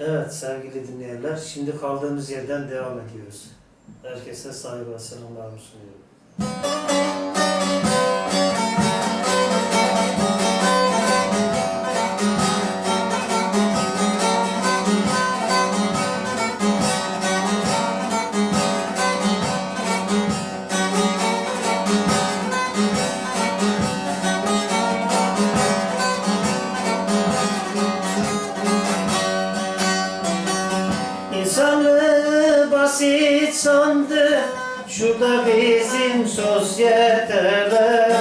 Evet sevgili dinleyenler, şimdi kaldığımız yerden devam ediyoruz. Herkese saygı selamlarımı sunuyorum. Basit sandı Şurada bizim sosyeteler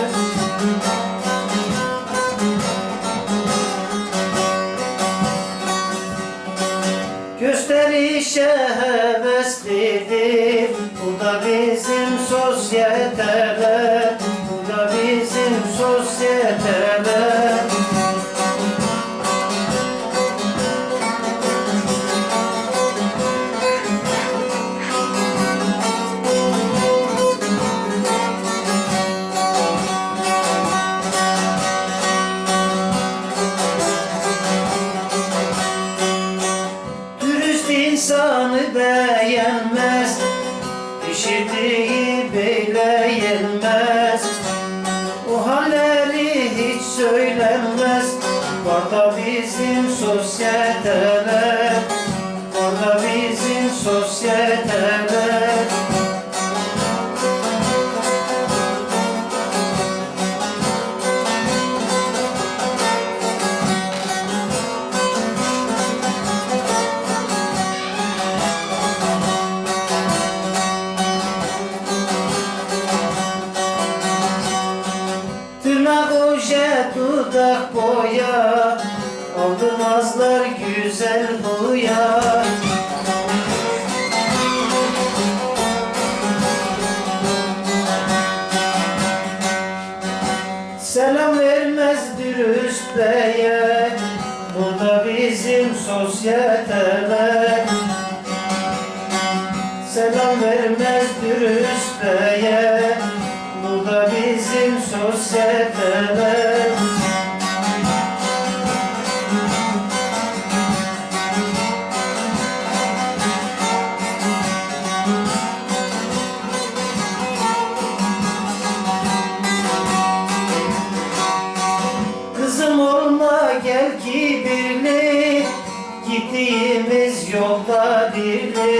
Gösterişe heveslidir. Burada bizim sosyeteler Burada bizim sosyeteler beğenmez. Pişirdiği beyle yenmez. O halleri hiç söylenmez. Var bizim sosyeteler Tırnak oje dudak boya Aldırmazlar güzel boya. Selam vermez dürüst beye Bu da bizim sosyeteler Selam vermez dürüst beye Kızım olma gel kibirli Gittiğimiz yolda birli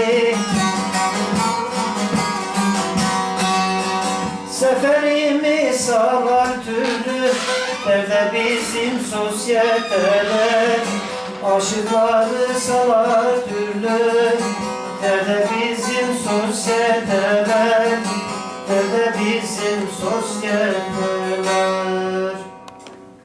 Sağlar türlü Nerede bizim sosyeteler Aşıkları salar türlü Nerede bizim sosyeteler Nerede bizim sosyeteler